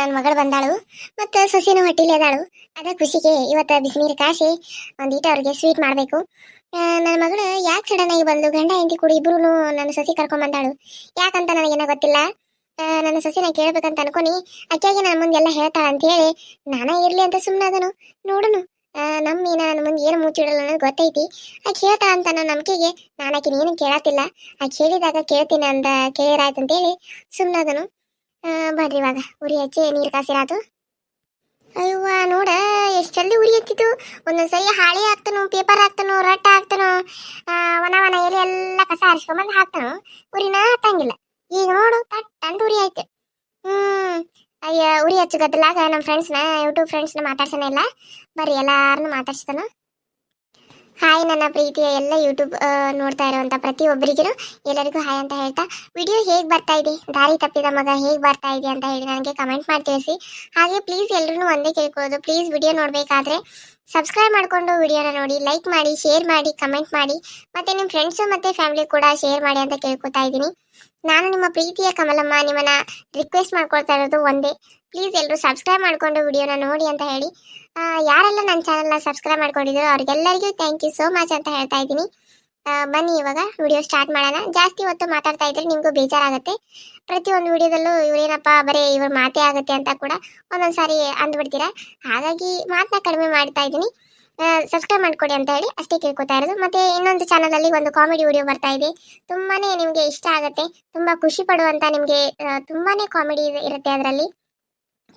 ನನ್ನ ಮಗಳು ಬಂದಾಳು ಮತ್ತು ಸೊಸಿನೂ ಹೊಟ್ಟಿಲಿ ಅದಾಳು. ಅದ ಖುಷಿಗೆ ಇವತ್ತು ಬಿಸಿನೀರು ಕಾಸಿ ಒಂದೀಟ ಅವ್ರಿಗೆ ಸ್ವೀಟ್ ಮಾಡಬೇಕು. ನನ್ನ ಮಗಳು ಯಾಕೆ ಸಡನ್ ಆಗಿ ಬಂದು ಗಂಡ ಹೆಂಡತಿ ಕೂಡ ಇಬ್ರು ನನ್ನ ಸೊಸೆ ಕರ್ಕೊಂಡ್ ಬಂದಾಳು? ಯಾಕಂತ ನನಗೇನೋ ಗೊತ್ತಿಲ್ಲ. ನನ್ನ ಸೊಸಿನ ಕೇಳ್ಬೇಕಂತ ಅನ್ಕೊನಿ. ಅಕ್ಕಿಯಾಗಿ ನನ್ನ ಮುಂದೆ ಎಲ್ಲ ಹೇಳ್ತಾಳ ಅಂತ ಹೇಳಿ ನಾನೇ ಇರ್ಲಿ ಅಂತ ಸುಮ್ಮನೆ ಅದನು. ನೋಡುನು. ನಮ್ಮ ನನ್ನ ಮುಂದೆ ಏನು ಮುಚ್ಚಿಡಲ್ಲ ಅನ್ನೋದು ಗೊತ್ತೈತಿ. ಆಕೆ ಹೇಳ್ತಾಳ ಅಂತ ನನ್ನ ನಂಬಿಕೆಗೆ ನಾನು ಆಕಿನ ಏನು ಕೇಳತ್ತಿಲ್ಲ. ಆಕೆ ಹೇಳಿದಾಗ ಕೇಳ್ತೀನಿ ಅಂತ ಕೇಳಿರಾಯ್ತು ಅಂತೇಳಿ ಸುಮ್ಮನೆ ಅದನು. ಬರ್ರಿ ಇವಾಗ. ಉರಿ ಹಚ್ಚಿ ನೀರು ಕಾಸಿರಾತು ಅಯ್ಯವ್ವ, ನೋಡ, ಎಷ್ಟು ಜಲ್ದಿ ಉರಿ ಹತ್ತಿತು ಒಂದೊಂದ್ಸರಿ ಹಾಳೆ ಹಾಕ್ತಾನು ಪೇಪರ್ ಹಾಕ್ತಾನು, ರಟ್ಟ ಹಾಕ್ತಾನು ಒಣ ವನ ಎಲೆ ಎಲ್ಲ ಕಸ ಹರಿಸ್ಕೊಂಬಂದು ಹಾಕ್ತಾನು. ಉರಿನ ಹತ್ತಂಗಿಲ್ಲ. ಈಗ ನೋಡು ತಟ್ ಅಂತ ಉರಿ ಆಯ್ತು. ಹ್ಮ್, ಅಯ್ಯ, ಉರಿ ಹಚ್ಚುಗತ್ತಲಾಗ ನಮ್ಮ ಫ್ರೆಂಡ್ಸ್ನ ಯೂಟ್ಯೂಬ್ ಫ್ರೆಂಡ್ಸ್ನ ಮಾತಾಡ್ಸೋಣ ಇಲ್ಲ. ಬರ್ರಿ ಎಲ್ಲಾರನ್ನು ಮಾತಾಡ್ಸ್ತಾನ. ಹಾಯ್ ನನ್ನ ಪ್ರೀತಿಯ ಎಲ್ಲ ಯೂಟ್ಯೂಬ್ ನೋಡ್ತಾ ಇರುವಂತ ಪ್ರತಿಯೊಬ್ಬರಿಗೂ ಎಲ್ಲರಿಗೂ ಹಾಯ್ ಅಂತ ಹೇಳ್ತಾ ವಿಡಿಯೋ ಹೇಗೆ ಬರ್ತಾ ಇದೆ? ದಾರಿ ತಪ್ಪಿದ ಮಗ ಹೇಗೆ ಬರ್ತಾ ಇದೆ ಅಂತ ಹೇಳಿ ನನಗೆ ಕಮೆಂಟ್ ಮಾಡಿ ತಿಳಿಸಿ ಹಾಗೆ ಪ್ಲೀಸ್ ಎಲ್ಲರೂ ಒಂದೇ ಕೇಳ್ಕೊಳ್ಳೋದು ಪ್ಲೀಸ್ ವಿಡಿಯೋ ನೋಡಬೇಕಾದ್ರೆ ಸಬ್ಸ್ಕ್ರೈಬ್ ಮಾಡಿಕೊಂಡು ವಿಡಿಯೋನ ನೋಡಿ ಲೈಕ್ ಮಾಡಿ ಶೇರ್ ಮಾಡಿ ಕಮೆಂಟ್ ಮಾಡಿ, ಮತ್ತು ನಿಮ್ಮ ಫ್ರೆಂಡ್ಸು ಮತ್ತು ಫ್ಯಾಮಿಲಿ ಕೂಡ ಶೇರ್ ಮಾಡಿ ಅಂತ ಕೇಳ್ಕೊತಾ ಇದ್ದೀನಿ. ನಾನು ನಿಮ್ಮ ಪ್ರೀತಿಯ ಕಮಲಮ್ಮ ನಿಮ್ಮನ್ನ ರಿಕ್ವೆಸ್ಟ್ ಮಾಡ್ಕೊಳ್ತಾ ಇರೋದು ಒಂದೇ. ಪ್ಲೀಸ್ ಎಲ್ಲರೂ ಸಬ್ಸ್ಕ್ರೈಬ್ ಮಾಡಿಕೊಂಡು ವಿಡಿಯೋನ ನೋಡಿ ಅಂತ ಹೇಳಿ. ಯಾರೆಲ್ಲ ನನ್ನ ಚಾನಲ್ನ ಸಬ್ಸ್ಕ್ರೈಬ್ ಮಾಡ್ಕೊಂಡಿದ್ರು ಅವ್ರಿಗೆಲ್ಲರಿಗೂ ಥ್ಯಾಂಕ್ ಯು ಸೋ ಮಚ್ ಅಂತ ಹೇಳ್ತಾ ಇದ್ದೀನಿ. ಬನ್ನಿ ಇವಾಗ ವಿಡಿಯೋ ಸ್ಟಾರ್ಟ್ ಮಾಡೋಣ. ಜಾಸ್ತಿ ಹೊತ್ತು ಮಾತಾಡ್ತಾ ಇದ್ರೆ ನಿಮಗೂ ಬೇಜಾರಾಗುತ್ತೆ. ಪ್ರತಿಯೊಂದು ವಿಡಿಯೋದಲ್ಲೂ ಇವರೇನಪ್ಪ ಬರೀ ಇವ್ರ ಮಾತೇ ಆಗುತ್ತೆ ಅಂತ ಕೂಡ ಒಂದೊಂದು ಸಾರಿ ಅಂದ್ಬಿಡ್ತೀರಾ? ಹಾಗಾಗಿ ಮಾತನ್ನ ಕಡಿಮೆ ಮಾಡ್ತಾ ಇದ್ದೀನಿ. ಸಬ್ಸ್ಕ್ರೈಬ್ ಮಾಡ್ಕೊಡಿ ಅಂತ ಹೇಳಿ ಅಷ್ಟೇ ಕೇಳ್ಕೊತಾ ಇರೋದು. ಮತ್ತೆ ಇನ್ನೊಂದು ಚಾನಲಲ್ಲಿ ಒಂದು ಕಾಮಿಡಿ ವಿಡಿಯೋ ಬರ್ತಾ ಇದೆ. ತುಂಬಾನೇ ನಿಮಗೆ ಇಷ್ಟ ಆಗುತ್ತೆ, ತುಂಬಾ ಖುಷಿ ಪಡುವಂತ ನಿಮಗೆ ತುಂಬಾನೇ ಕಾಮಿಡಿ ಇರುತ್ತೆ ಅದರಲ್ಲಿ.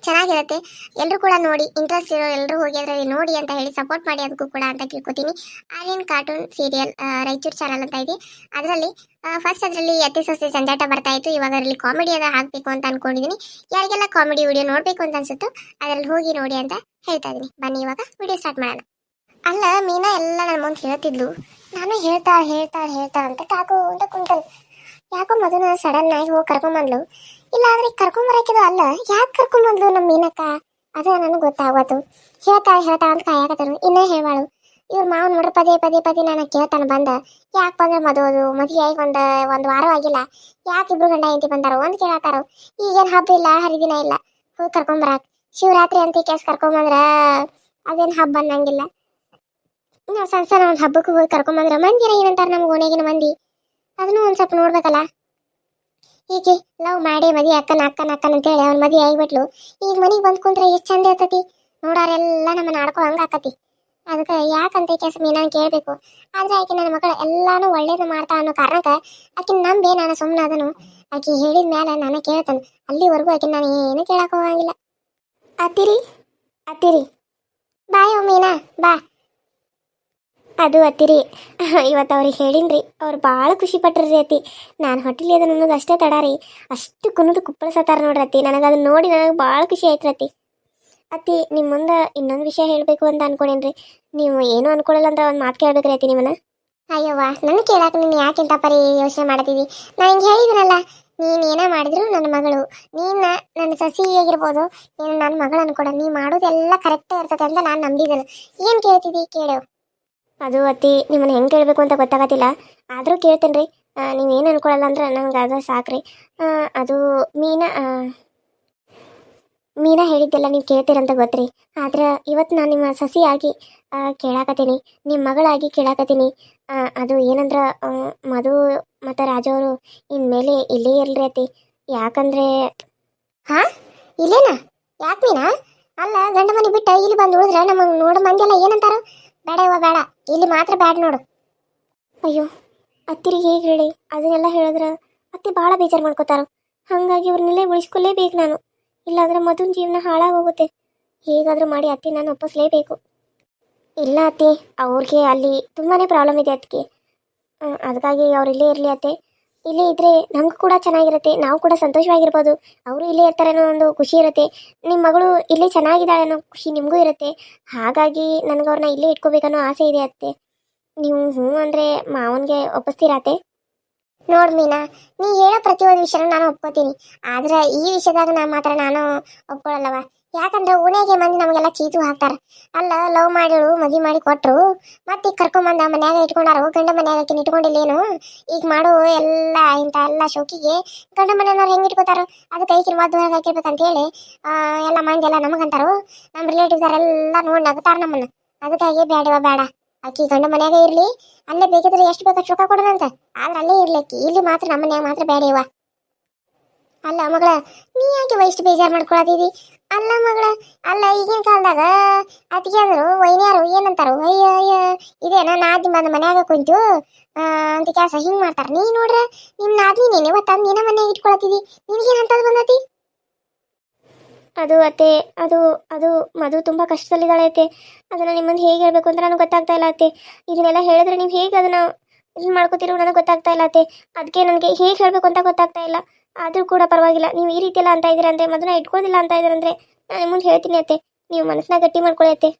ಚೆನ್ನಾಗಿರುತ್ತೆ. ಎಲ್ಲರೂ ಕೂಡ ನೋಡಿ ಇಂಟ್ರೆಸ್ಟ್ ಇರೋ ಎಲ್ಲರೂ ಹೋಗಿ ಅದರಲ್ಲಿ ನೋಡಿ ಅಂತ ಹೇಳಿ ಸಪೋರ್ಟ್ ಮಾಡಿ ಅದಕ್ಕೂ ಕೂಡ ಅಂತ ಕೇಳ್ಕೊತೀನಿ. Aryan cartoon serial Raichur channel ಅಂತ ಇದೆ. ಅದರಲ್ಲಿ ಫಸ್ಟ್ ಅದರಲ್ಲಿ ಅತಿ ಸೊಸೆ ಸಂಜಾಟ ಬರ್ತಾ ಇತ್ತು. ಇವಾಗ ಅದರಲ್ಲಿ ಕಾಮಿಡಿ ಅದ ಹಾಕಬೇಕು ಅಂತ ಅನ್ಕೊಂಡಿದ್ದೀನಿ ಯಾರಿಗೆಲ್ಲ ಕಾಮಿಡಿ ವಿಡಿಯೋ ನೋಡಬೇಕು ಅಂತ ಅನ್ಸುತ್ತೋ, ಅದರಲ್ಲಿ ಹೋಗಿ ನೋಡಿ ಅಂತ ಹೇಳ್ತಾ ಇದ್ದೀನಿ ಬನ್ನಿ ಇವಾಗ ವಿಡಿಯೋ ಸ್ಟಾರ್ಟ್ ಮಾಡೋಣ. ಅಲ್ಲ, ಮೀನಾ ಎಲ್ಲ ನನ್ನ ಮುಂದೆ ಹೇಳ್ತಿದ್ಲು. ನಾನು ಹೇಳ್ತಾ ಹೇಳ್ತಾ ಹೇಳ್ತಾ ಅಂತ ಕಾಕು ಅಂತ ಕುಂತಲ್ ಯಾಕೋ ಮದುವೆ ಸಡನ್ ಆಗಿ ಹೋಗಿ ಕರ್ಕೊಂಬಂದ್ಲು. ಇಲ್ಲ, ಆದ್ರೆ ಕರ್ಕೊಂಬರಕಿದು ಅಲ್ಲ. ಯಾಕೆ ಕರ್ಕೊಂಬಂದ್ಲು ನಮ್ಮ ಮೀನಕ್ಕ? ಅದ ನನಗೆ ಗೊತ್ತಾಗತ್ತು ಹೇಳ್ತಾ ಹೇಳ್ತಾ ಅಂತ ಕಾಯಕತ್ತನು ಇನ್ನೇ ಹೇಳಾಳು ಇವ್ರ ಮಾವನ ನೋಡ್ರಿ ಪದೇ ಪದೇ ಪದೇ ನಾನು ಕೇಳ್ತಾನೆ ಬಂದ. ಯಾಕೆ ಬಂದ್ರೆ ಮದುವುದು ಮದುವೆ ಆಗಿ ಒಂದು ಒಂದು ವಾರ ಆಗಿಲ್ಲ. ಯಾಕೆ ಇಬ್ರು ಗಂಡ ಹೆಂಡತಿ ಬಂದಾರೋ ಅಂತ ಕೇಳತ್ತಾರ ಈಗೇನು ಹಬ್ಬ ಇಲ್ಲ, ಹರಿದಿನ ಇಲ್ಲ. ಹೋಗಿ ಕರ್ಕೊಂಬರಾಕ್. ಶಿವರಾತ್ರಿ ಅಂತ ಕೇಸ್ ಕರ್ಕೊಂಬಂದ್ರ ಅದೇನು ಹಬ್ಬ ಅನ್ನಂಗಿಲ್ಲ. ನಾವು ಸಣ್ಣ ಸಣ್ಣ ಒಂದು ಹಬ್ಬಕ್ಕೆ ಹೋಗಿ ಕರ್ಕೊಂಬಂದ್ರೆ ಮಂದಿರ ಏನಂತಾರ ನಮ್ಗೆ ಓಣೆಗಿನ ಮಂದಿ? ಅದನ್ನು ಒಂದು ಸ್ವಲ್ಪ ನೋಡ್ಬೇಕಲ್ಲ? ಹೀಗೆ ಲವ್ ಮಾಡಿ ಮದುವೆ ಅಕ್ಕನ ಅಕ್ಕನ ಅಕ್ಕನ ಅಂತೇಳಿ ಅವ್ನ ಮದುವೆ ಆಗಿಬಿಟ್ಲು. ಈಗ ಮನೆಗೆ ಬಂದು ಕುಂತ್ರೆ ಎಷ್ಟು ಚಂದ ಇರ್ತತಿ? ನೋಡೋರೆಲ್ಲ ನಮ್ಮನ್ನ ಆಡ್ಕೊ ಹಂಗ ಅದಕ್ಕೆ ಯಾಕಂತ ಕೆಲಸ ಮೀನಾನ್ ಕೇಳಬೇಕು. ಆದ್ರೆ ಆಕೆ ನನ್ನ ಮಗಳು ಎಲ್ಲಾನು ಒಳ್ಳೇದು ಮಾಡ್ತಾ ಅನ್ನೋ ಕಾರಣಕ್ಕೆ ಆಕಿನ ನಂಬೆ ನಾನು ಸುಮ್ಮನೆ ಅದನು. ಆಕೆ ಹೇಳಿದ ಮೇಲೆ ನಾನು ಕೇಳ್ತಾನೆ. ಅಲ್ಲಿವರೆಗೂ ಆಕೆ ನಾನು ಏನು ಕೇಳಕ್ಕೆ ಹೋಗಂಗಿಲ್ಲ. ಅತ್ತಿರಿ ಅತ್ತಿರಿ. ಬಾಯ್ ಮೀನಾ ಬಾ. ಅದು ಅತ್ತಿರಿ. ಇವತ್ತು ಅವ್ರಿಗೆ ಹೇಳಿನ್ರಿ. ಅವ್ರು ಭಾಳ ಖುಷಿ ಪಟ್ರಿ ಅತ್ತಿ. ನಾನು ಹೊಟ್ಟಿಲಿ ಅದನ್ನ ಅನ್ನೋದು ಅಷ್ಟೇ ತಡ ರೀ ಅಷ್ಟು ಕುಣಿದು ಕುಪ್ಪಳಿಸತ್ತಾರ ನೋಡ್ರಿ ಅತಿ ನನಗೆ ಅದನ್ನ ನೋಡಿ ನನಗೆ ಭಾಳ ಖುಷಿ ಆಯ್ತು ಅತ್ತಿ. ಅತಿ ನಿಮ್ಮ ಮುಂದೆ ಇನ್ನೊಂದು ವಿಷಯ ಹೇಳಬೇಕು ಅಂತ ಅನ್ಕೊಂಡೇನ್ರಿ. ನೀವು ಏನು ಅನ್ಕೊಳ್ಳಲ್ಲ ಅಂದ್ರೆ ಒಂದು ಮಾತು ಕೇಳ್ಬೇಕ್ರಿ ಅತ್ತಿ ನಿಮ್ಮನ್ನ. ಅಯ್ಯವ್ವ ನನಗೆ ಕೇಳಕ್ಕೆ ನೀನು ಯಾಕಿಂತ ಪರಿ ಯೋಚನೆ ಮಾಡ್ತೀವಿ ನಾನು ಹಿಂಗೆ ಹೇಳಿದ್ರಲ್ಲ ನೀನು ಏನೇ ಮಾಡಿದ್ರು ನನ್ನ ಮಗಳು. ನೀನು ನನ್ನ ಸಸಿ ಆಗಿರ್ಬೋದು, ನೀನು ನನ್ನ ಮಗಳು ಅನ್ಕೊಡ. ನೀ ಮಾಡೋದೆಲ್ಲ ಕರೆಕ್ಟೇ ಇರ್ತದೆ ಅಂತ ನಾನು ನಂಬಿದ್ದೇನೆ ಏನು ಕೇಳ್ತಿದ್ದಿ ಕೇಳು. ಅದು ಅತಿ, ನಿಮ್ಮನ್ನ ಹೆಂಗೆ ಕೇಳಬೇಕು ಅಂತ ಗೊತ್ತಾಗತ್ತಿಲ್ಲ. ಆದರೂ ಕೇಳ್ತೇನೆ ರೀ ನೀವೇನು ಅನ್ಕೊಳಲ್ಲ ಅಂದ್ರೆ ನಂಗೆ ಅದು ಸಾಕ್ರಿ. ಅದು ಮೀನಾ ಮೀನಾ ಹೇಳಿದ್ದೆಲ್ಲ ನೀವು ಕೇಳ್ತೀರಂತ ಗೊತ್ತ್ರಿ. ಆದ್ರೆ ಇವತ್ತು ನಾನು ನಿಮ್ಮ ಸಸಿಯಾಗಿ ಕೇಳಾಕತ್ತೀನಿ. ನಿಮ್ಮ ಮಗಳಾಗಿ ಕೇಳಾಕತ್ತೀನಿ. ಅದು ಏನಂದ್ರೆ ಮಧು ಮತ್ತು ರಾಜವರು ಇನ್ಮೇಲೆ ಇಲ್ಲೇ ಇರ್ಲಿ ಅತಿ ಯಾಕಂದ್ರೆ, ಹಾ? ಇಲ್ಲೇನಾ? ಯಾಕೆ ಮೀನಾ? ಅಲ್ಲ ಗಂಡ ಮನೆ ಬಿಟ್ಟು ಇಲ್ಲಿ ಬಂದು ಉಳಿದ್ರೆ ನಮಗೆ ನೋಡೋ ಎಲ್ಲ ಏನಂತಾರ? ಬೇಡ ಇವ ಬೇಡ. ಇಲ್ಲಿ ಮಾತ್ರ ಬ್ಯಾಡ್ ನೋಡು. ಅಯ್ಯೋ, ಅತ್ತಿರಿಗೆ ಹೇಗೆ ಹೇಳಿ? ಅದನ್ನೆಲ್ಲ ಹೇಳಿದ್ರೆ ಅತ್ತಿ ಭಾಳ ಬೇಜಾರು ಮಾಡ್ಕೋತಾರ ಹಾಗಾಗಿ ಅವ್ರನ್ನೆಲ್ಲೇ ಉಳಿಸ್ಕೊಳ್ಳೇಬೇಕು ನಾನು. ಇಲ್ಲಾಂದ್ರೆ ಮಧುನ ಜೀವನ ಹಾಳಾಗೋಗುತ್ತೆ. ಹೇಗಾದರೂ ಮಾಡಿ ಅತ್ತಿ ನಾನು ಒಪ್ಪಿಸ್ಲೇಬೇಕು. ಇಲ್ಲ ಅತ್ತಿ, ಅವ್ರಿಗೆ ಅಲ್ಲಿ ತುಂಬಾ ಪ್ರಾಬ್ಲಮ್ ಇದೆ ಅದಕ್ಕೆ ಅದಕ್ಕಾಗಿ ಅವ್ರು ಇಲ್ಲೇ ಇರಲಿ ಅತ್ತೆ. ಇಲ್ಲೇ ಇದ್ರೆ ನಮಗೂ ಕೂಡ ಚೆನ್ನಾಗಿರುತ್ತೆ, ನಾವು ಕೂಡ ಸಂತೋಷವಾಗಿರ್ಬೋದು. ಅವರು ಇಲ್ಲೇ ಇರ್ತಾರೆ ಅನ್ನೋ ಒಂದು ಖುಷಿ ಇರುತ್ತೆ. ನಿಮ್ಮ ಮಗಳು ಇಲ್ಲೇ ಚೆನ್ನಾಗಿದ್ದಾಳೆ ಅನ್ನೋ ಖುಷಿ ನಿಮಗೂ ಇರುತ್ತೆ. ಹಾಗಾಗಿ ನನಗೆ ಅವ್ರನ್ನ ಇಲ್ಲೇ ಇಟ್ಕೋಬೇಕನ್ನೋ ಆಸೆ ಇದೆ ಅತ್ತೆ. ನೀವು ಹ್ಞೂ ಅಂದರೆ ಮಾವನಿಗೆ ಒಪ್ಪಿಸ್ತೀರಾತೆ ನೋಡ್ ಮೀನಾ, ನೀ ಹೇಳೋ ಪ್ರತಿಯೊಂದು ವಿಷಯನೂ ನಾನು ಒಪ್ಕೋತೀನಿ. ಆದ್ರೆ ಈ ವಿಷಯದಾಗ ನಾನು ಮಾತ್ರ ನಾನು ಒಪ್ಕೊಳ್ಳಲ್ಲವ ಯಾಕಂದ್ರೆ ಓಣ್ಯಾಗೆ ಮಂದಿ ನಮಗೆಲ್ಲ ಚೀತು ಹಾಕ್ತಾರ. ಅಲ್ಲ ಲವ್ ಮಾಡಿಳು ಮದಿ ಮಾಡಿ ಕೊಟ್ರು, ಮತ್ತೆ ಈಗ ಕರ್ಕೊಂಬಂದ ಮನ್ಯಾಗ ಇಟ್ಕೊಂಡಾರು, ಗಂಡ ಮನ್ಯಾಗ ಆಕಿನ ಇಟ್ಕೊಂಡಿಲ್ಲೇನು ಈಗ ಮಾಡೋ ಎಲ್ಲ ಇಂಥ ಎಲ್ಲ ಶೋಕಿಗೆ ಗಂಡ ಮನೆಯವ್ರು ಹೆಂಗ್ ಇಟ್ಕೋತಾರ? ಅದಕ್ಕೆ ಐಕಿನ ಮದ್ದು ಹಾಕಿರ್ಬೇಕಂತ ಹೇಳಿ ಎಲ್ಲ ಮಂದಿ ಎಲ್ಲ ನಮಗಂತಾರು ನಮ್ಮ ರಿಲೇಟಿವ್ಸ್ ಎಲ್ಲ ನೋಡಿ ನಗ್ತಾರ ನಮ್ಮನ್ನ. ಅದಕ್ಕಾಗಿ ಬೇಡವ ಬೇಡ ಆಕಿ ಗಂಡ ಮನ್ಯಾಗ ಇರ್ಲಿ, ಅಲ್ಲೇ ಬೇಕಿದ್ರೆ ಎಷ್ಟು ಬೇಕಷ್ಟು ರೊಕ್ಕ ಕೊಡೋದಂತ. ಆದ್ರೆ ಅಲ್ಲೇ ಇರ್ಲಿಕ್ಕಿ ಇಲ್ಲಿ ಮಾತ್ರ ನಮ್ಮ ಮನ್ಯಾಗ ಮಾತ್ರ ಬೇಡವ ಅಲ್ಲ ಮಗಳ, ನೀ ಯಾಕೆ ಇಷ್ಟು ಬೇಜಾರು ಮಾಡ್ಕೊಳತಿದಿ? ಅಲ್ಲ ಮಗಳ, ಅಲ್ಲ ಈಗಿನ ಕಾಲದಾಗ ಅತಿಗೆ ಅಂದ್ರು, ವೈನ್ಯಾರು ಏನಂತಾರು, ಅಯ್ಯ ಇದೇನ ನಾದಿ ಬಂದ ಮನ್ಯಾಗ ಕುಂತು ಅಂತ ಕೆಲಸ ಹಿಂಗ್ ಮಾಡ್ತಾರ. ನೀ ನೋಡ್ರ ನಿಮ್ ನಾದಿ ನೀನೆ ತಂದು ನಿನ್ನ ಮನ್ಯಾಗ ಇಟ್ಕೊಳತಿದಿ ನಿನಗೇನ್ ಅಂತದ್ ಬಂದತಿ? ಅದು ಅತ್ತೆ, ಅದು ಅದು ಮಧು ತುಂಬ ಕಷ್ಟದಲ್ಲಿದ್ದಾಳೆ ಅತ್ತೆ ಅದನ್ನು ನಿಮ್ಮನ್ನು ಹೇಗೆ ಹೇಳಬೇಕು ಅಂತ ನನಗೆ ಗೊತ್ತಾಗ್ತಾ ಇಲ್ಲ ಅತ್ತೆ. ಇದನ್ನೆಲ್ಲ ಹೇಳಿದ್ರೆ ನೀವು ಹೇಗೆ ಅದನ್ನು ಇದು ಮಾಡ್ಕೋತಿರೋ ನನಗೆ ಗೊತ್ತಾಗ್ತಾ ಇಲ್ಲ ಅತ್ತೆ. ಅದಕ್ಕೆ ನನಗೆ ಹೇಗೆ ಹೇಳಬೇಕು ಅಂತ ಗೊತ್ತಾಗ್ತಾ ಇಲ್ಲ. ಆದರೂ ಕೂಡ ಪರವಾಗಿಲ್ಲ. ನೀವು ಈ ರೀತಿ ಎಲ್ಲ ಅಂತ ಇದ್ದೀರ ಅಂದರೆ ಮದುವೆ ಇಟ್ಕೋದಿಲ್ಲ ಅಂತ ಇದ್ದೀರಂದ್ರೆ ನಾನು ಮುಂದೆ ಹೇಳ್ತೀನಿ ಅತ್ತೆ. ನೀವು ಮನಸ್ಸನ್ನ ಗಟ್ಟಿ ಮಾಡ್ಕೊಳ್ಳಿ ಅತ್ತೆ.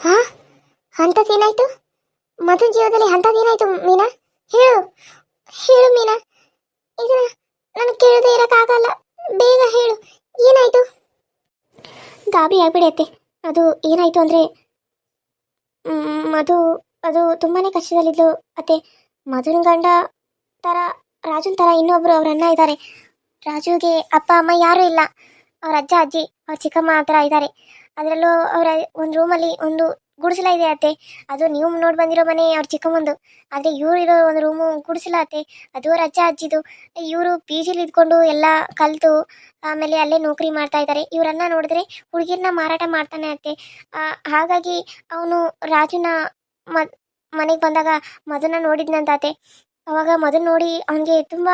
ಹಾ? ಅಂಥದ್ದೇನಾಯ್ತು ಮಧು ಜೀವನದಲ್ಲಿ ಅಂಥದ್ದೇನಾಯ್ತು ಮೀನಾ? ಹೇಳು. ಹೇಳು ಮೀನಾ. ಇದನ್ನ ನನಗೆ ಕೇಳದೆ ಇರೋಕ್ಕಾಗಲ್ಲ ಬೇಗ ಹೇಳು. ಏನಾಯ್ತು? ಗಾಬಿ ಆಗ್ಬಿಡಿ ಅತ್ತೆ. ಅದು ಏನಾಯ್ತು ಅಂದರೆ ಮಧು ಅದು ತುಂಬಾ ಕಷ್ಟದಲ್ಲಿದ್ದು ಅತ್ತೆ. ಮಧುನ ಗಂಡ ಥರ ರಾಜುನ್ ಥರ ಇನ್ನೊಬ್ರು ಅವ್ರ ಅಣ್ಣ ಇದ್ದಾರೆ ರಾಜುಗೆ ಅಪ್ಪ, ಅಮ್ಮ ಯಾರೂ ಇಲ್ಲ. ಅವ್ರ ಅಜ್ಜ, ಅಜ್ಜಿ, ಅವ್ರ ಚಿಕ್ಕಮ್ಮ ಆ ಥರ ಇದ್ದಾರೆ ಅದರಲ್ಲೂ ಅವರ ಒಂದು ರೂಮಲ್ಲಿ ಒಂದು ಗುಡಿಸಲ ಇದೆ ಅತ್ತೆ. ಅದು ನೀವು ನೋಡಿ ಬಂದಿರೋ ಮನೆ ಅವ್ರ ಚಿಕ್ಕಮ್ಮಂದು. ಆದರೆ ಇವ್ರು ಇರೋ ಒಂದು ರೂಮು ಗುಡಿಸಲ ಅತ್ತೆ. ಅದು ಅವ್ರ ಅಜ್ಜ, ಅಜ್ಜಿದು. ಇವರು ಪಿ ಜಿಲಿ ಇದ್ಕೊಂಡು ಎಲ್ಲ ಕಲಿತು, ಆಮೇಲೆ ಅಲ್ಲೇ ನೌಕರಿ ಮಾಡ್ತಾ ಇದ್ದಾರೆ ಇವರನ್ನ ನೋಡಿದ್ರೆ ಹುಡುಗಿರ್ನ ಮಾರಾಟ ಮಾಡ್ತಾನೆ ಅತ್ತೆ. ಹಾಗಾಗಿ ಅವನು ರಾಜುನ ಮನೆಗೆ ಬಂದಾಗ ಮಧುನ ನೋಡಿದ್ನಂತಾತೆ ಅವಾಗ ಮೊದಲು ನೋಡಿ ಅವನಿಗೆ ತುಂಬ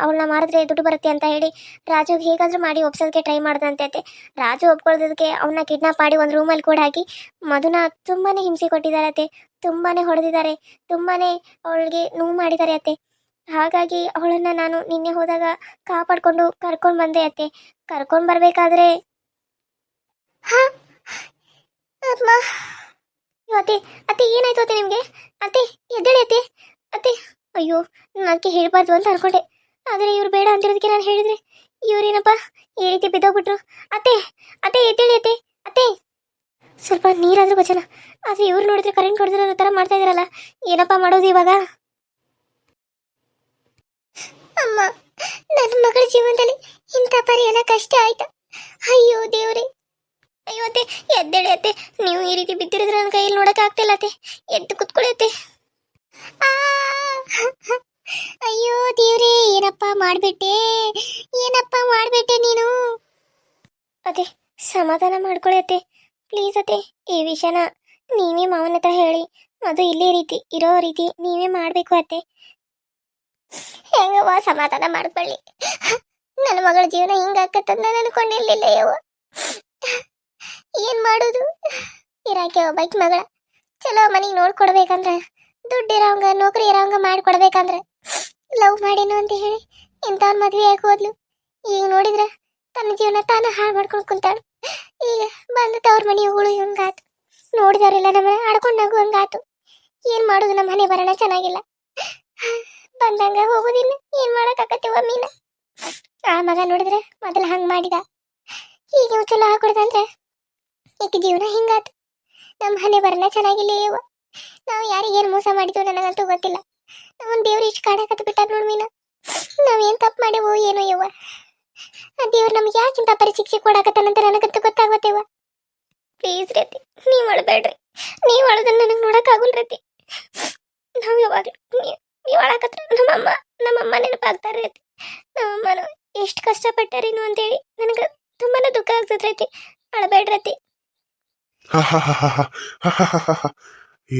ಅವಳನ್ನ ಮಾರಿದ್ರೆ ದುಡ್ಡು ಬರುತ್ತೆ ಅಂತ ಹೇಳಿ ರಾಜುಗೆ ಹೇಗಾದರೂ ಮಾಡಿ ಒಪ್ಸೋದಕ್ಕೆ ಟ್ರೈ ಮಾಡ್ದಂತೆ ರಾಜು ಒಪ್ಕೊಳ್ಳೋದಕ್ಕೆ ಅವನ್ನ ಕಿಡ್ನಾಪ್ ಮಾಡಿ ಒಂದು ರೂಮಲ್ಲಿ ಕೂಡ ಹಾಕಿ ಮಧುನ ತುಂಬಾ ಹಿಂಸೆ ಕೊಟ್ಟಿದ್ದಾರೆ ಅತ್ತೆ ತುಂಬಾ ಹೊಡೆದಿದ್ದಾರೆ. ತುಂಬಾ ಅವಳಿಗೆ ನೋವು ಮಾಡಿದ್ದಾರೆ ಅತ್ತೆ ಹಾಗಾಗಿ ಅವಳನ್ನ ನಾನು ನಿನ್ನೆ ಹೋದಾಗ ಕಾಪಾಡ್ಕೊಂಡು ಕರ್ಕೊಂಡು ಬಂದೆ ಅತ್ತೆ ಕರ್ಕೊಂಡು ಬರಬೇಕಾದ್ರೆ ಅತ್ತೆ ಅತ್ತೆ ಏನಾಯ್ತು ಅತ್ತೆ ನಿಮಗೆ? ಅತ್ತೆ, ಎದ್ದೇಳಿ ಅತ್ತೆ. ಅತ್ತೆ. ಅಯ್ಯೋ ಅದಕ್ಕೆ ಹೇಳ್ಬಾರ್ದು ಅಂತ ಅನ್ಕೊಂಡೆ. ಆದರೆ ಇವ್ರು ಬೇಡ ಅಂತಿರೋದಕ್ಕೆ ನಾನು ಹೇಳಿದ್ರೆ. ಇವ್ರೇನಪ್ಪ, ಈ ರೀತಿ ಬಿದ್ದೋಗ್ಬಿಟ್ರು. ಅತ್ತೆ ಅತ್ತೆ, ಎದ್ದೇಳಿ ಅತ್ತೆ ಅತ್ತೆ. ಸ್ವಲ್ಪ ನೀರಾದರೂ ಬಚನ ಆದರೆ ಇವ್ರು ನೋಡಿದ್ರೆ ಕರೆಂಟ್ ಹೊಡೆದಿರೋ ಥರ ಮಾಡ್ತಾ ಇದಾರಲ್ಲ. ಏನಪ್ಪ ಮಾಡೋದು ಇವಾಗ? ಅಮ್ಮ, ನನ್ನ ಮಗಳ ಜೀವನದಲ್ಲಿ ಇಂಥ ಪರಿ ಎಲ್ಲ ಕಷ್ಟ ಆಯ್ತಾ. ಅಯ್ಯೋ ದೇವ್ರಿ. ಅಯ್ಯೋ ಅತ್ತೆ, ಎದ್ದೇಳಿ ಅತ್ತೆ. ನೀವು ಈ ರೀತಿ ಬಿದ್ದಿರಿದ್ರೆ ನನ್ನ ಕೈಯಲ್ಲಿ ನೋಡೋಕ್ಕಾಗ್ತಿಲ್ಲ ಅತ್ತೆ. ಎದ್ದು ಕುತ್ಕೊಳ್ಳಿ ಅತ್ತೆ ಆ! ಅಯ್ಯೋ ದೇವ್ರೇ ಏನಪ್ಪ ಮಾಡ್ಬಿಟ್ಟೆ? ಏನಪ್ಪ ಮಾಡ್ಬಿಟ್ಟೆ ನೀನು? ಅದೇ ಸಮಾಧಾನ ಮಾಡ್ಕೊಳ್ಳಿ ಅತ್ತೆ. ಪ್ಲೀಸ್ ಅತ್ತೆ, ಈ ವಿಷಯನ ನೀವೇ ಮಾವನ ಹತ್ರ ಹೇಳಿ. ಅದು ಇಲ್ಲೇ ರೀತಿ, ಇರೋ ರೀತಿ ನೀವೇ ಮಾಡಬೇಕು ಅತ್ತೆ. ಹೆಂಗವ್ವ, ಸಮಾಧಾನ ಮಾಡ್ಕೊಳ್ಳಿ. ನನ್ನ ಮಗಳ ಜೀವನ ಹಿಂಗಾಕತ್ತಂದ ನಾನು ಅನ್ಕೊಂಡಿರ್ಲಿಲ್ಲ, ಯವ್ವ. ಏನ್ ಮಾಡೋದು? ಇರಾಕೆ ಒಬ್ಬಾಕಿ ಮಗಳ. ಚಲೋ ಮನೆಗೆ ನೋಡ್ಕೊಡ್ಬೇಕಂದ್ರ, ದುಡ್ಡು ಇರೋಂಗ ನೌಕರಿ ಇರೋಂಗ ಮಾಡ್ಕೊಡ್ಬೇಕಂದ್ರ ಲವ್ ಮಾಡೇನು ಅಂತ ಹೇಳಿ ಇಂಥವ್ನ ಮದ್ವೆ ಯಾಕೆ ಹೋದ್ಲು? ಈಗ ನೋಡಿದ್ರ ತನ್ನ ಜೀವನ ತಾನ ಹಾಳು ಮಾಡ್ಕೊಂಡು ಕುಂತಾಳು. ಈಗ ಬಂದ ತವ್ರ ಮನೆ ಹೋಗಳು ಹಂಗಾತು? ನೋಡಿದವರೆಲ್ಲ ನಮ್ಮನ್ನ ಆಡ್ಕೊಂಡು ನಗು ಹಂಗಾತು. ಏನ್ ಮಾಡೋದು ನಮ್ಮ ಮನೆ ಬರೋಣ ಚೆನ್ನಾಗಿಲ್ಲ. ಬಂದಂಗ ಹೋಗೋದಿಲ್ಲ, ಏನ್ ಮಾಡಕ್ಕಾಗತ್ತೀವ ಮೀನ? ಆ ಮಗ ನೋಡಿದ್ರೆ ಮೊದಲ ಹಂಗ್ ಮಾಡಿದ. ಈಗ ನೀವು ಚಲೋ ಹಾಕೊಡ್ದಂದ್ರೆ ಈಗ ಜೀವನ ಹಿಂಗಾತು. ನಮ್ಮ ಮನೆ ಬರೋಣ ಚೆನ್ನಾಗಿಲ್ಲ ನಾವು ಯಾರಿಗೇನು ಮೋಸ ಮಾಡಿದ್ವು ನನಗಂತೂ ಗೊತ್ತಿಲ್ಲ. ನಮ್ಮನ್ ದೇವ್ರು ಇಷ್ಟು ಕಾಡಕತ್ ಬಿಟ್ಟಾರ ನೋಡ್ ಮೀನ. ಏನು ತಪ್ಪು ಮಾಡೇವೋ ಏನೋ ಯವ್ವ. ಆ ದೇವ್ರು ನಮ್ಗೆ ಯಾಕಿಂತ ಪರೀಕ್ಷೆ ಕೊಡಕತ್ತಾನಂತ ನನಗಂತೂ ಗೊತ್ತಾಗತ್ತೇವ ಪ್ಲೀಸ್ ರೀತಿ, ನೀವು ಅಳಬೇಡ್ರಿ. ನೀವು ಅಳೋದನ್ನ ನನಗೆ ನೋಡೋಕ್ಕಾಗಲ್ಲ ರೀತಿ. ನಾವು ಯಾವಾಗಲೂ ನೀವು ಅಳಕತ್ರ ನಮ್ಮಮ್ಮ ನಮ್ಮಮ್ಮ ನೆನಪಾಗ್ತಾರೆ ರೀತಿ. ನಮ್ಮಮ್ಮನು ಎಷ್ಟು ಕಷ್ಟಪಟ್ಟಾರೇನು ಅಂತೇಳಿ ನನಗೆ ತುಂಬಾ ದುಃಖ ಆಗ್ತದೆ ರೀತಿ. ಅಳಬೇಡ್ರಿ ರೀತಿ.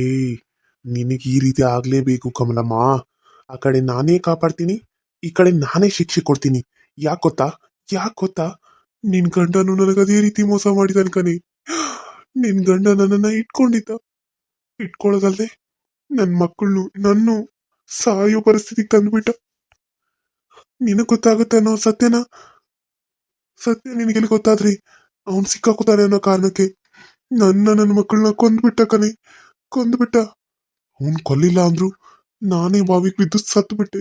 ಏಯ್ ನಿನಗೆ ಈ ರೀತಿ ಆಗಲೇಬೇಕು ಕಮಲಮ್ಮ. ಆ ಕಡೆ ನಾನೇ ಕಾಪಾಡ್ತೀನಿ, ಈ ಕಡೆ ನಾನೇ ಶಿಕ್ಷೆ ಕೊಡ್ತೀನಿ. ಯಾಕೆ ಗೊತ್ತಾ? ಯಾಕೆ ಗೊತ್ತಾ? ನಿನ್ ಗಂಡನು ಅದೇ ರೀತಿ ಮೋಸ ಮಾಡಿದ ಕಣೆ. ನಿನ್ ಗಂಡ ನನ್ನನ್ನ ಇಟ್ಕೊಂಡಿದ್ದ. ಇಟ್ಕೊಳ್ಳೋದಲ್ಲದೆ ನನ್ನ ಮಕ್ಕಳನ್ನು ನನ್ನು ಸಾಯೋ ಪರಿಸ್ಥಿತಿಗೆ ತಂದ್ಬಿಟ್ಟ. ನಿನಗೆ ಗೊತ್ತಾಗುತ್ತೆ ಅನ್ನೋ ಸತ್ಯನ? ಸತ್ಯ ನಿನಗೆಲ್ಲಿ ಗೊತ್ತಾದ್ರಿ ಅವನು ಸಿಕ್ಕಾಕೋತಾನೆ ಅನ್ನೋ ಕಾರಣಕ್ಕೆ ನನ್ನ ನನ್ನ ಮಕ್ಕಳನ್ನ ಕೊಂದ್ಬಿಟ್ಟ ಕಣೆ. ಕೊಂದ್ಬಿಟ್ಟ. ಅವನ್ ಕೊಲ್ಲಿಲ್ಲ ಅಂದ್ರು ನಾನೇ ಬಾವಿಗೆ ಬಿದ್ದು ಸತ್ತು ಬಿಟ್ಟೆ.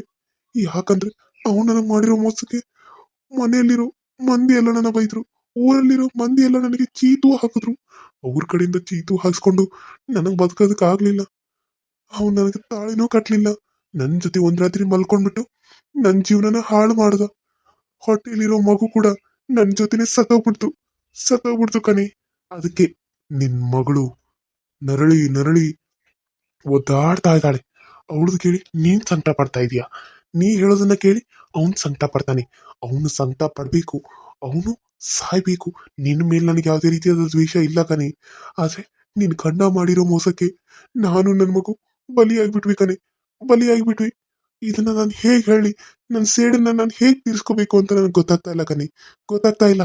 ಯಾಕಂದ್ರೆ ಅವನು ನನಗೆ ಮಾಡಿರೋ ಮೋಸಕ್ಕೆ ಮನೆಯಲ್ಲಿರೋ ಮಂದಿ ಎಲ್ಲ ನನ್ನ ಬೈದ್ರು. ಊರಲ್ಲಿರೋ ಮಂದಿ ಎಲ್ಲ ನನಗೆ ಚೀತು ಹಾಕಿದ್ರು. ಅವ್ರ ಕಡೆಯಿಂದ ಚೀತು ಹಾಕ್ಸ್ಕೊಂಡು ನನಗೆ ಬದುಕೋದಕ್ಕೆ ಆಗ್ಲಿಲ್ಲ. ಅವನು ನನಗೆ ತಾಳಿನೂ ಕಟ್ಲಿಲ್ಲ. ನನ್ನ ಜೊತೆ ಒಂದ್ ರಾತ್ರಿ ಮಲ್ಕೊಂಡ್ಬಿಟ್ಟು ನನ್ನ ಜೀವನನ ಹಾಳು ಮಾಡ್ದ. ಹೊಟ್ಟೆಲಿರೋ ಮಗು ಕೂಡ ನನ್ನ ಜೊತೆನೆ ಸತ್ತೋಗ್ಬಿಡ್ತು. ಸತ್ತೋಗ್ಬಿಡ್ತು ಕಣೆ. ಅದಕ್ಕೆ ನಿನ್ ಮಗಳು ನರಳಿ ನರಳಿ ಒದ್ದಾಡ್ತಾ ಇದ್ದಾಳೆ ಅವಳದು ಕೇಳಿ, ನೀನ್ ಸಂಕಟ ಪಡ್ತಾ ಇದೀಯ? ನೀ ಹೇಳೋದನ್ನ ಕೇಳಿ, ಅವನು ಸಂಕಟ ಪಡ್ತಾನೆ ಅವನು ಸಂಕಟ ಪಡಬೇಕು ಅವನು ಸಾಯ್ಬೇಕು. ನಿನ್ನ ಮೇಲೆ ನನಗೆ ಯಾವುದೇ ರೀತಿಯಾದ ದ್ವೇಷ ಇಲ್ಲ ಕಣೆ. ಆದ್ರೆ ನಿನ್ ಗಂಡ ಮಾಡಿರೋ ಮೋಸಕ್ಕೆ ನಾನು ನನ್ನ ಮಗು ಬಲಿಯಾಗ್ಬಿಟ್ವಿ ಕಣೆ. ಬಲಿಯಾಗ್ಬಿಟ್ವಿ. ಇದನ್ನ ನಾನು ಹೇಗೆ ಹೇಳಿ? ನನ್ನ ಸೇಡನ್ನ ನಾನು ಹೇಗೆ ತೀರಿಸ್ಕೋಬೇಕು ಅಂತ ನನಗೆ ಗೊತ್ತಾಗ್ತಾ ಇಲ್ಲ ಕಣೆ. ಗೊತ್ತಾಗ್ತಾ ಇಲ್ಲ.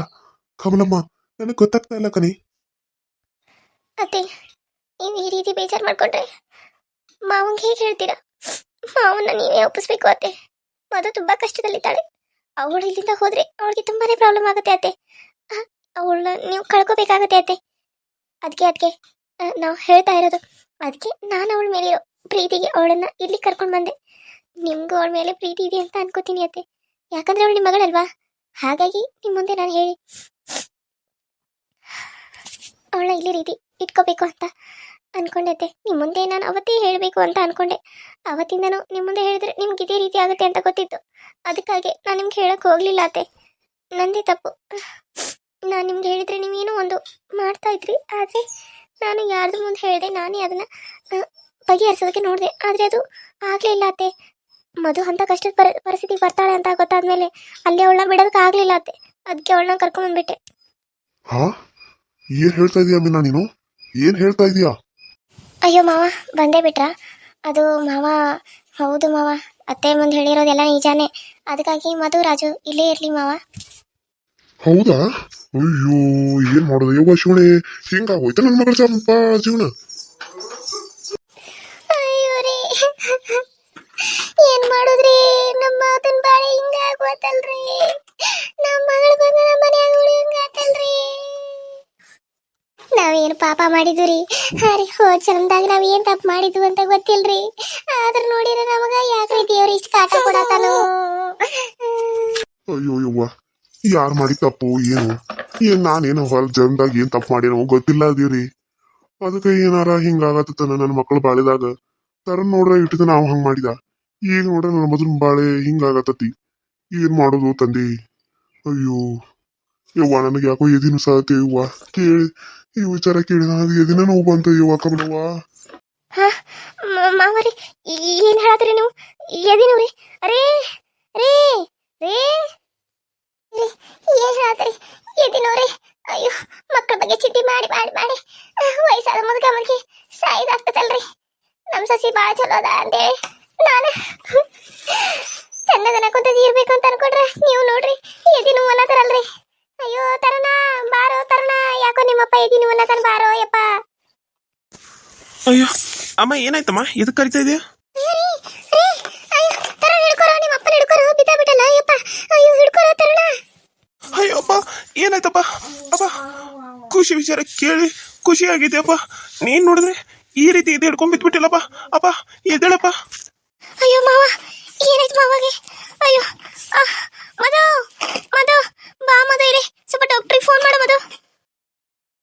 ಕಮಲಮ್ಮ, ನನಗೆ ಗೊತ್ತಾಗ್ತಾ ಇಲ್ಲ ಕಣೆ. ಅತ್ತೆ ಈ ರೀತಿ ಬೇಜಾರು ಮಾಡ್ಕೊಂಡ್ರೆ ಮಾವಂಗೆ ಹೇಗೆ ಹೇಳ್ತೀರಾ? ಮಾವನ್ನ ನೀವೇ ಒಪ್ಪಿಸ್ಬೇಕು ಅತ್ತೆ. ಮಧು ತುಂಬಾ ಕಷ್ಟದಲ್ಲಿದ್ದಾಳೆ. ಅವಳು ಇಲ್ಲಿಂದ ಹೋದ್ರೆ ಅವಳಿಗೆ ತುಂಬಾನೇ ಪ್ರಾಬ್ಲಮ್ ಆಗುತ್ತೆ ಅತ್ತೆ. ಅವಳನ್ನ ನೀವು ಕಳ್ಕೊಬೇಕಾಗತ್ತೆ ಅತ್ತೆ. ಅದಕ್ಕೆ ಅದಕ್ಕೆ ನಾವು ಹೇಳ್ತಾ ಇರೋದು. ಅದಕ್ಕೆ ನಾನು ಅವಳ ಮೇಲೆ ಪ್ರೀತಿಗೆ ಅವಳನ್ನ ಇಲ್ಲಿ ಕರ್ಕೊಂಡು ಬಂದೆ. ನಿಮ್ಗೂ ಅವಳ ಮೇಲೆ ಪ್ರೀತಿ ಇದೆ ಅಂತ ಅನ್ಕೋತೀನಿ ಅತ್ತೆ. ಯಾಕಂದ್ರೆ ಅವಳು ನಿಮ್ಮ ಮಗಳಲ್ವಾ? ಹಾಗಾಗಿ ನಿಮ್ಮ ಮುಂದೆ ನಾನು ಹೇಳಿ. ಅವಳನ್ನ ಇಲ್ಲಿ ರೀತಿ ಇಟ್ಕೋಬೇಕು ಅಂತ. ಅನ್ಕೊಂಡೈತೆ. ನಿಮ್ಮ ಮುಂದೆ ನಾನು ಅವತ್ತೇ ಹೇಳಬೇಕು ಅಂತ ಅನ್ಕೊಂಡೆ. ಅವತ್ತಿಂದನೂ ನಿಮ್ಮ ಮುಂದೆ ಹೇಳಿದ್ರೆ ನಿಮ್ಗೆ ಇದೇ ರೀತಿ ಆಗುತ್ತೆ ಅಂತ ಗೊತ್ತಿತ್ತು. ಅದಕ್ಕಾಗಿ ನಾನು ನಿಮ್ಗೆ ಹೇಳೋಕೆ ಹೋಗ್ಲಿಲ್ಲ ಅತ್ತೆ. ನಂದೇ ತಪ್ಪು. ನಾನು ನಿಮ್ಗೆ ಹೇಳಿದ್ರೆ ನೀವೇನೋ ಒಂದು ಮಾಡ್ತಾ ಇದ್ರಿ. ಆದರೆ ನಾನು ಯಾರ್ದು ಮುಂದೆ ಹೇಳಿದೆ, ನಾನೇ ಅದನ್ನು ಬಗೆಹರಿಸೋದಕ್ಕೆ ನೋಡಿದೆ. ಆದರೆ ಅದು ಆಗಲಿಲ್ಲ ಅತ್ತೆ. ಮಧು ಅಂತ ಕಷ್ಟದ ಪರ, ಪರಿಸ್ಥಿತಿಗೆ ಬರ್ತಾಳೆ ಅಂತ ಗೊತ್ತಾದ್ಮೇಲೆ ಅಲ್ಲಿ ಅವಳನ್ನ ಬಿಡೋದಕ್ಕೆ ಆಗಲಿಲ್ಲ ಅತ್ತೆ. ಅದಕ್ಕೆ ಅವಳನ್ನ ಕರ್ಕೊಂಡ್ಬಂದ್ಬಿಟ್ಟೆ ಹಾ? ಏನ್ ಹೇಳ್ತಾ ಇದೀಯ ಮೀನಾ ನೀನು? ಏನು ಹೇಳ್ತಾ ಇದೀಯಾ? ಅಯ್ಯೋ ಮಾವ, ಬಂದೇ ಬಿಟ್ರಾ? ಅದು ಮಾವ, ಹೌದು ಮಾವ, ಅತ್ತೆ ಮುಂದೆ ಹೇಳಿರೋದೆಲ್ಲ ನಿಜಾನೇ. ಅದಕ್ಕಾಗಿ ಮಧು, ರಾಜು, ಇಲ್ಲೇ ಇರ್ಲಿ ಮಾವ. ಹೌದಾ? ಅಯ್ಯೋ, ಏನ್ ಮಾಡೋದು? ಯವ್ವ ಶಿವಣೆ, ಹಿಂಗಾಗೋಯ್ತು ನನ್ನ ಮಗಳ ಜೀವನ ಪಾಪ ಮಾಡಿದ್ವಿ ರೀ ಅರೆ, ಹೋ, ಚಂದಾಗ ನಾವ್ ಏನ್ ತಪ್ಪು ಮಾಡಿದ್ವಿ ಅಂತ ಗೊತ್ತಿಲ್ರಿ. ಆದ್ರ ನೋಡಿರ ನಮಗ ಯಾಕ್ರಿ ದೇವ್ರ ಇಷ್ಟ ಕಾಟ ಕೊಡತಾನು ಅಯ್ಯೋ, ಯವ್ವ, ಯಾರ್ ಮಾಡಿ ತಪ್ಪು, ಏನು? ಏನ್ ನಾನೇನು ಹೊಲ ಜನ್ದಾಗ ಏನ್ ತಪ್ಪು ಮಾಡಿನೋ ಗೊತ್ತಿಲ್ಲ ಅದೀವ್ರಿ ಅದಕ್ಕೆ ಏನಾರ ಹಿಂಗಾಗತ್ತನ ನನ್ನ ಮಕ್ಕಳು ಬಾಳಿದಾಗ. ತರ ನೋಡ್ರ ಇಟ್ಟಿದ ನಾವು ಹಂಗ್ ಮಾಡಿದ. ಈಗ ನೋಡ್ರ ನನ್ನ ಮೊದಲು ಬಾಳೆ ಹಿಂಗಾಗತ್ತತಿ. ಏನ್ ಮಾಡೋದು ತಂದೆ? ಅಯ್ಯೋ, ಯವ್ವ, ನನಗೆ ಯಾಕೋ ಎದಿನ ಸಾಧ್ಯ ಯವ್ವ. ಕೇಳಿ ಈ ವಿಚಾರ ಕೇಳಿ ನನಗೆ ಎದಿನ ನೋವು ಬಂತು ಯುವಕ ಮಾವರಿ ಏನ್ ಹೇಳತ್ರಿ ನೀವು? ಎದಿ ರೀ ಅರೇ ರೇ ರೇ. ರೀ, ಏನ್ ಹೇಳತ್ರಿ ಎದಿ ರೀ ಅಯ್ಯೋ ಮಕ್ಕಳ ಬಗ್ಗೆ ಚಿಂತೆ ಮಾಡಿ ಮಾಡಿ ಮಾಡಿ. ವಯಸ್ಸಾದ ಮುದುಕ ಮುದುಕಿ ಸಾಯ್ದಾಗ್ತದಲ್ರಿ ನಮ್ ಸಸಿ ಬಾಳ ಚಲೋ ಅದ ಅಂತೇಳಿ ನಾನು ಚಂದದನ ಕುಂತದಿ ಇರ್ಬೇಕು ಅಂತ ಅನ್ಕೊಂಡ್ರೆ ನೀವು ನೋಡ್ರಿ ಎದಿನು ಅನ್ನತಾರಲ್ರಿ. ಅಯ್ಯೋ ತರುಣ ಬಾರೋ ತರುಣ. ಯಾಕೋ ನಿಮ್ಮಪ್ಪ ಎದಿನು ಅನ್ನತಾನ ಬಾರೋ ಯಪ್ಪ. ಅಯ್ಯೋ ಅಮ್ಮ ಏನಾಯ್ತಮ್ಮ? ಎದಕ್ಕೆ ಕರಿತಾ ಇದೆಯಾ? ಅಯ್ಯಪ್ಪ ಅಯ್ಯೋ ಹಿಡ್ಕೊರೋ ತರುಣ. ಅಯ್ಯಪ್ಪ ಏನಾಯ್ತಪ್ಪ? ಅಪ್ಪ ಖುಷಿ ವಿಚಾರ ಕೇಳಿ ಖುಷಿ ಆಗಿದೆಯಪ್ಪ ನೀನ್ ನೋಡಿದ್ರೆ ಈ ರೀತಿ ಇದು ಹಿಡ್ಕೊಂಡ್ ಬಿದ್ಬಿಟ್ಟಿಲ್ಲಪ್ಪ. ಅಪ್ಪ ಎದ್ದೇಳಪ್ಪ. ಅಯ್ಯೋ ಮಾ ಏನಾಯ್ತು ಮಾವಾಗೆ? ಅಯ್ಯೋ ಮಧು ಮಧು ಬಾ ಮಧು ಇಲ್ಲಿ. ಸ್ವಲ್ಪ ಡಾಕ್ಟ್ರಿಗೆ ಫೋನ್ ಮಾಡು ಮಧು.